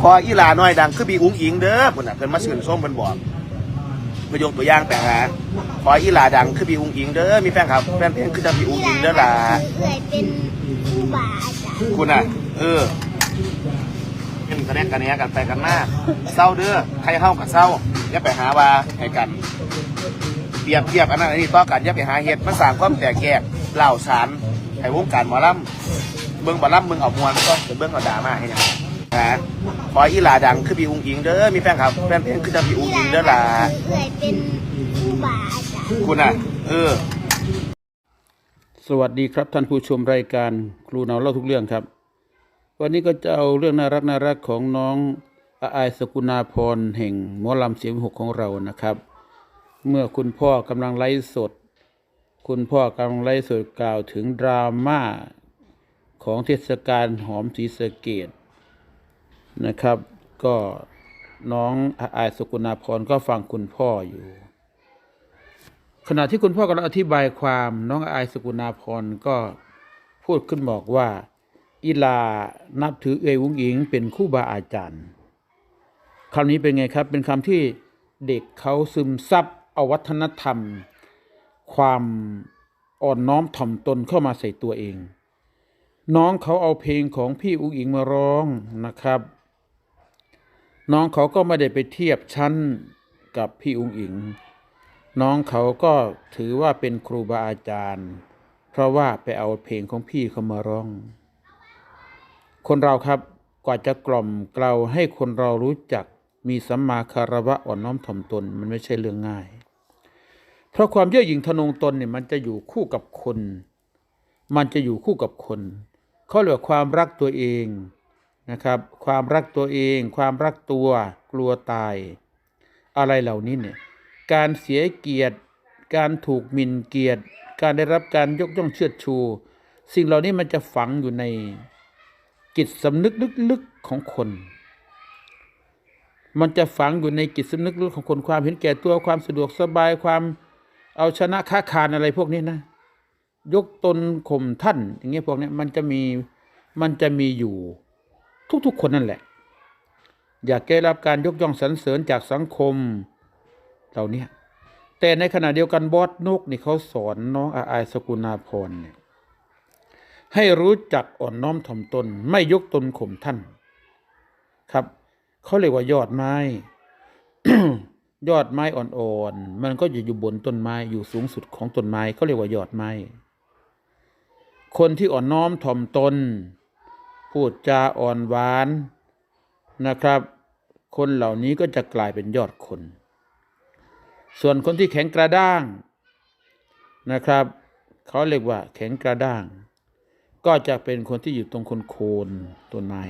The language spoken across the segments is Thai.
ขออีหลาน้อยดังคือบีอุ้งอิงเด้อพุ่นน่ะเพิ่นมาชื่นชมเพิ่นบอกมายกตัวอย่างแต่หาขออีหลาดังคือบีอุ้งอิงเด้อมีแฟนครับแฟนเพลงคือจะบีอุ้งอิงเด้อล่ะเอ่ยเป็นผู้บาอาจารย์คุณอะ เออเป็นกระแนกกระแนกกันไปกันมาเศร้าเด้อใครเข้ากับเศร้าอย่าไปหาว่าให้กันเปรียบเทียบอันนั้นอันนี้ต่อกันอย่าไปหาเหตุมาสร้างความแตกแยกเล่าสารให้วงการหมอลำเบิ่งหมอลำเบิ่งเอามวนก็จะเบิ่งเอาดราม่าให้หยัง นะขออีหลาดังคือบีอุ้งอิงเด้อ มีแฟนครับแฟนเพลงคือจะบีอุ้งอิงเด้อล่ะเอ่ยเป็นผู้บาอาจารย์คุณอะ เออ สวัสดีครับท่านผู้ชมรายการครูเนาเล่าทุกเรื่องครับ วันนี้ก็จะเอาเรื่องน่ารักน่ารักของน้องอาอายสกุณาพรแห่งหมอลำเสียงหกของเรานะครับ เมื่อคุณพ่อกำลังไลฟ์สด คุณพ่อกำลังไลฟ์สดกล่าวถึงดราม่าของเทศกาลหอมศรีสะเกด นะครับ ก็น้องอาอายสกุณาพรก็ฟังคุณพ่ออยู่ ขณะที่คุณพ่อกำลังอธิบายความน้องอายสกุณาพรก็พูดขึ้นบอกว่าอีลานับถือเอวุ้งอิงเป็นคู่บาอาจารย์คำนี้เป็นไงครับ เป็นคำที่เด็กเขาซึมซับเอาวัฒนธรรม ความอ่อนน้อมถ่อมตนเข้ามาใส่ตัวเอง น้องเขาเอาเพลงของพี่อุ้งอิงมาร้องนะครับ น้องเขาก็ไม่ได้ไปเทียบชั้นกับพี่อุ้งอิง น้องเขาก็ถือว่าเป็นครูบาอาจารย์ เพราะว่าไปเอาเพลงของพี่เขามาร้อง คนเราครับกว่าจะกล่อมเกลาให้คนเรารู้จักมีสัมมาคารวะอ่อนน้อมถ่อมตนมันไม่ใช่เรื่องง่าย เพราะความเย่อหยิ่งทะนงตนเนี่ยมันจะอยู่คู่กับคน มันจะอยู่คู่กับคน เขาเรียกว่าความรักตัวเอง นะครับ ความรักตัวเอง ความรักตัว กลัวตาย อะไรเหล่านี้เนี่ย การเสียเกียรติ การถูกหมิ่นเกียรติ การได้รับการยกย่องเชิดชู สิ่งเหล่านี้มันจะฝังอยู่ในจิตสำนึกลึกๆของคน มันจะฝังอยู่ในจิตสำนึกลึกของคนความเห็นแก่ตัวความสะดวกสบายความเอาชนะค้าคานอะไรพวกนี้นะ ยกตนข่มท่านอย่างเงี้ยพวกนี้มันจะมีมันจะมีอยู่ ทุกๆคนนั่นแหละ อยากได้รับการยกย่องสรรเสริญจากสังคมเหล่านี้แต่ในขณะเดียวกันบอสนกนี่เขาสอนน้องอาอายสกุณาพรเนี่ยให้รู้จักอ่อนน้อมถ่อมตน ไม่ยกตนข่มท่าน ครับเขาเรียกว่ายอดไม้ ยอดไม้อ่อนๆมันก็จะอยู่บนต้นไม้อยู่สูงสุดของต้นไม้เขาเรียกว่ายอดไม้ คนที่อ่อนน้อมถ่อมตน พูดจาอ่อนหวานนะครับ คนเหล่านี้ก็จะกลายเป็นยอดคน ส่วนคนที่แข็งกระด้างนะครับ เขาเรียกว่าแข็งกระด้าง ก็จะเป็นคนที่อยู่ตรงคนโคนต้นไม้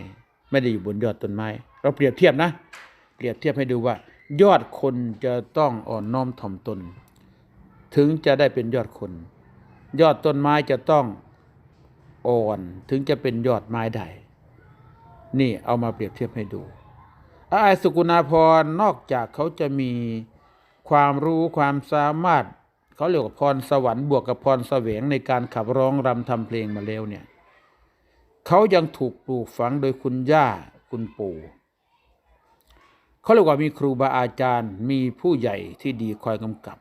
ไม่ได้อยู่บนยอดต้นไม้ เราเปรียบเทียบนะ เปรียบเทียบให้ดูว่า ยอดคนจะต้องอ่อนน้อมถ่อมตน ถึงจะได้เป็นยอดคน ยอดต้นไม้จะต้อง อ่อนถึงจะเป็นยอดไม้ได้นี่เอามาเปรียบเทียบให้ดูอาอายสุกุณาพรนอกจากเขาจะมีความรู้ความสามารถเขาเรียกว่าพรสวรรค์บวกกับพรแสวงในการขับร้องรำทำเพลงมาแล้วเนี่ยเขายังถูกปลูกฝังโดยคุณย่าคุณปู่เขาเรียกว่ามีครูบาอาจารย์มีผู้ใหญ่ที่ดีคอยกำกับ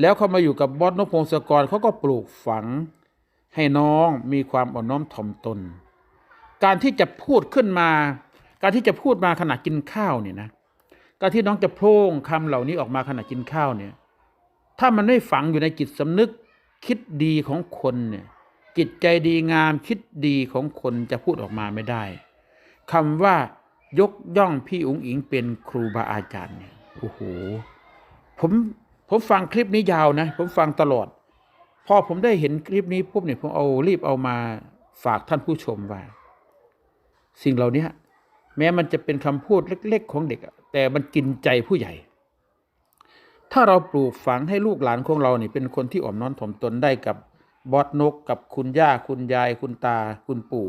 แล้วเขามาอยู่กับบอสนพงศกรเขาก็ปลูกฝัง ให้น้องมีความอ่อนน้อมถ่อมตน การที่จะพูดขึ้นมา การที่จะพูดมาขณะกินข้าวเนี่ยนะ การที่น้องจะโพร่งคำเหล่านี้ออกมาขณะกินข้าวเนี่ย ถ้ามันไม่ฝังอยู่ในจิตสำนึกคิดดีของคนเนี่ย จิตใจดีงามคิดดีของคนจะพูดออกมาไม่ได้คำว่ายกย่องพี่อุ๋งอิงเป็นครูบาอาจารย์เนี่ย โอ้โห ผมผมฟังคลิปนี้ยาวนะ ผมฟังตลอด พอผมได้เห็นคลิปนี้ปุ๊บเนี่ยผมเอารีบเอามาฝากท่านผู้ชมว่า สิ่งเหล่านี้แม้มันจะเป็นคำพูดเล็ก ๆ ของเด็ก แต่มันกินใจผู้ใหญ่ ถ้าเราปลูกฝังให้ลูกหลานของเราเนี่ยเป็นคนที่อ่อนน้อมถ่อมตนได้กับบอสนกกับคุณย่าคุณยาย คุณตา คุณปู่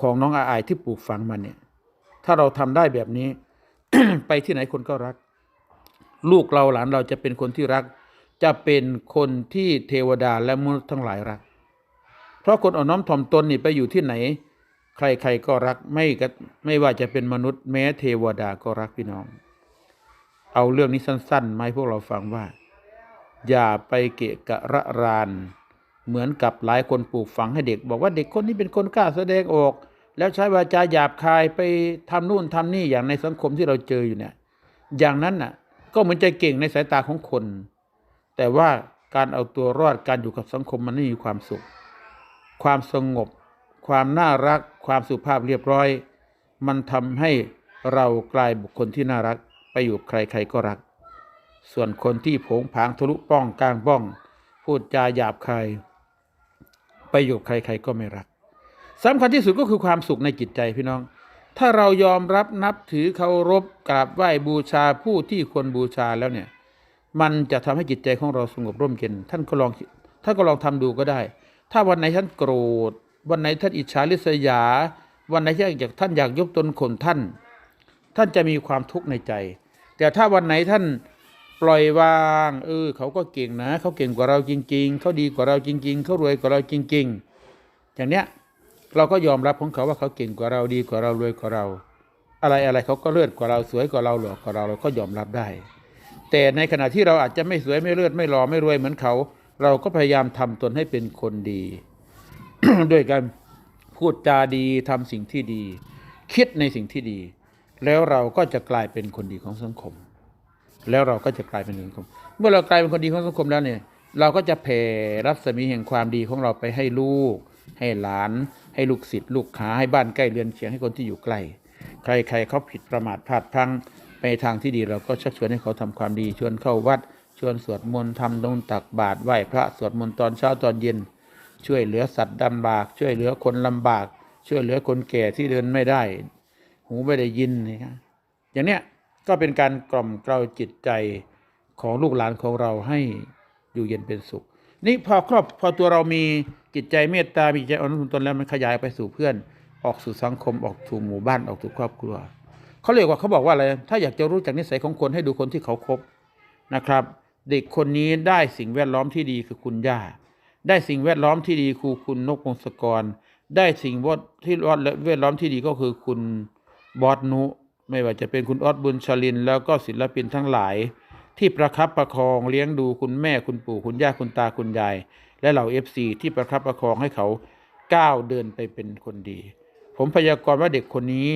ของน้องอาอายที่ปลูกฝังมาเนี่ย ถ้าเราทำได้แบบนี้ ไปที่ไหนคนก็รัก ลูกเราหลานเราจะเป็นคนที่รัก จะเป็นคนที่เทวดาและมนุษย์ทั้งหลายรัก เพราะคนอ่อนน้อมถ่อมตนนี่ไปอยู่ที่ไหนใใครๆก็รักไม่กะไม่ว่าจะเป็นมนุษย์แม้เทวดาก็รักพี่น้อง เอาเรื่องนี้สั้นๆมาให้พวกเราฟังว่า อย่าไปเกะกะระรานเหมือนกับหลายคนปลูกฝังให้เด็ก บอกว่าเด็กคนนี้เป็นคนกล้าแสดงออก แล้วใช้วาจาหยาบคายไปทำนู่นทำนี่อย่างในสังคมที่เราเจออยู่เนี่ย อย่างนั้นน่ะ ก็เหมือนใจเก่งในสายตาของคน แต่ว่าการเอาตัวรอดการอยู่กับสังคมมันไม่มีความสุข ความสงบ ความน่ารัก ความสุภาพเรียบร้อย มันทำให้เรากลายบุคคลที่น่ารัก ไปอยู่ใครๆก็รัก ส่วนคนที่ผงผางทะลุป้องกลางบ้อง พูดจาหยาบคายไปอยู่ใครๆก็ไม่รักสำคัญที่สุดก็คือความสุขในจิตใจพี่น้อง ถ้าเรายอมรับนับถือเคารพกราบไหว้บูชาผู้ที่ควรบูชาแล้วเนี่ย มันจะทำให้จิตใจของเราสงบร่มเย็น ท่านก็ลองท่านก็ลองทำดูก็ได้ ถ้าวันไหนท่านโกรธ วันไหนท่านอิจฉาริษยา วันไหนที่อยากท่านอยากยกตนข่มท่าน ท่านจะมีความทุกข์ในใจ แต่ถ้าวันไหนท่านปล่อยวาง เออ เขาก็เก่งนะ เขาเก่งกว่าเราจริง ๆ เขาดีกว่าเราจริง ๆ เขารวยกว่าเราจริง ๆ อย่างเนี้ยเราก็ยอมรับของเขาว่าเขาเก่งกว่าเราดีกว่าเรารวยกว่าเรา อะไรอะไรเขาก็เลิศกว่าเราสวยกว่าเราหล่อกว่าเราเราก็ยอมรับได้ แต่ในขณะที่เราอาจจะไม่สวยไม่เลือดไม่หล่อไม่รวยเหมือนเขา เราก็พยายามทำตนให้เป็นคนดี ด้วยการพูดจาดีทำสิ่งที่ดี คิดในสิ่งที่ดี แล้วเราก็จะกลายเป็นคนดีของสังคม แล้วเราก็จะกลายเป็นคนดีของสังคม เมื่อเรากลายเป็นคนดีของสังคมแล้วเนี่ย เราก็จะแผ่รัศมีแห่งความดีของเราไปให้ลูก ให้หลาน ให้ลูกศิษย์ลูกค้าให้บ้านใกล้เรือนเคียงให้คนที่อยู่ใกล้ ใครๆเขาผิดประมาทพลาดพลั้ง ไปทางที่ดีเราก็ชักชวนให้เขาทำความดี ชวนเข้าวัด ชวนสวดมนต์ทำดงตักบาตรไหว้พระสวดมนต์ตอนเช้าตอนเย็น ช่วยเหลือสัตว์ลำบาก ช่วยเหลือคนลำบาก ช่วยเหลือคนแก่ที่เดินไม่ได้ หูไม่ได้ยินนะครอย่างเนี้ยก็เป็นการกล่อมเกลาจิตใจของลูกหลานของเราให้อยู่เย็นเป็นสุข นี่พอครอบพอตัวเรามีจิตใจเมตตามีจิตใจอ่อนน้อมตนแล้วมันขยายไปสู่เพื่อน ออกสู่สังคมออกสู่หมู่บ้านออกสู่ครอบครัว เขาเรียกว่าเขาบอกว่าอะไร ถ้าอยากจะรู้จักนิสัยของคนให้ดูคนที่เขาคบนะครับ เด็กคนนี้ได้สิ่งแวดล้อมที่ดีคือคุณย่า ได้สิ่งแวดล้อมที่ดีคือคุณนกพงศกร ได้สิ่งวดที่แวดล้อมที่ดีก็คือคุณบอสนุ ไม่ว่าจะเป็นคุณออสบุญชลิน แล้วก็ศิลปินทั้งหลาย ที่ประคับประคองเลี้ยงดูคุณแม่คุณปู่คุณย่าคุณตาคุณยาย และเหล่าเอฟซีที่ประคับประคองให้เขาก้าวเดินไปเป็นคนดี ผมพยากรณ์ว่าเด็กคนนี้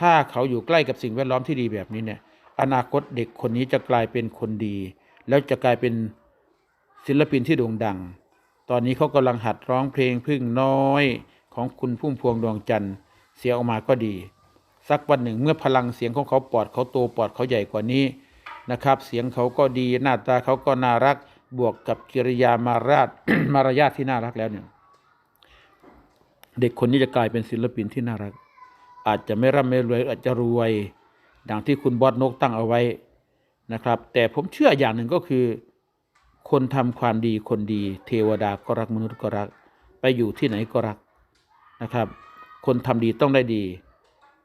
ถ้าเขาอยู่ใกล้กับสิ่งแวดล้อมที่ดีแบบนี้เนี่ยอนาคตเด็กคนนี้จะกลายเป็นคนดี แล้วจะกลายเป็นศิลปินที่โด่งดัง ตอนนี้เขากำลังหัดร้องเพลงพึ่งน้อยของคุณพุ่มพวงดวงจันทร์เสียออกมาก็ดี สักวันหนึ่งเมื่อพลังเสียงของเขาปอดเขาโตปอดเขาใหญ่กว่านี้นะครับ เสียงเขาก็ดีหน้าตาเขาก็น่ารักบวกกับกิริยามาราทมารยาทที่น่ารักแล้วเนี่ย เด็กคนนี้จะกลายเป็นศิลปินที่น่ารัก อาจจะไม่ร่ำไม่รวยอาจจะรวย ดังที่คุณบอสนกตั้งเอาไว้นะครับ แต่ผมเชื่ออย่างหนึ่งก็คือ คนทำความดีคนดี เทวดาก็รักมนุษย์ก็รัก ไปอยู่ที่ไหนก็รักนะครับ คนทำดีต้องได้ดี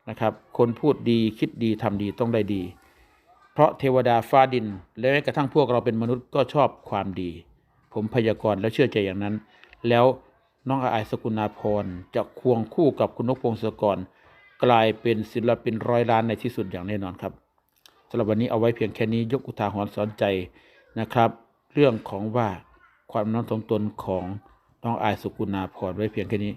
นะครับ คนพูดดีคิดดีทำดีต้องได้ดี เพราะเทวดาฟ้าดิน และแม้กระทั่งพวกเราเป็นมนุษย์ก็ชอบความดี ผมพยากรณ์และเชื่อใจอย่างนั้น แล้วน้องอาไอายสกุณาพรจะควงคู่กับคุณนกพงศกร กลายเป็นศิลปินร้อยล้านในที่สุดอย่างแน่นอนครับสำหรับวันนี้เอาไว้เพียงแค่นี้ยกอุทาหรณ์สอนใจนะครับ เรื่องของว่าความน้อมถ่อมตนของน้องอายสกุณาพรไว้เพียงแค่นี้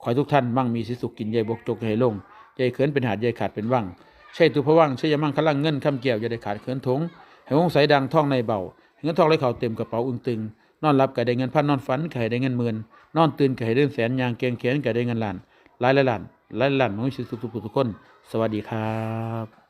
ขอให้ทุกท่านมั่งมีสิสุขกินใยบกจกใยลงใยเขินเป็นหาดใยขาดเป็นว่างใช่ตุพะว่างใช่ยามั่งขลังเงินคำแก้วอย่าได้ขาดเขินทงให้วงใสดังท่องในเบาให้เงินทองไหลเข่าเต็มกระเป๋าอึ้งตึง นอนหลับก็ได้เงินพันนอนฝันก็ได้เงินหมื่นนอนตื่นก็ได้เงินแสนยางเกียงเขียนก็ได้เงินล้านหลายหลายล้าน และหล้านมันมีสิสุขทุกผู้ทุกคน สวัสดีครับ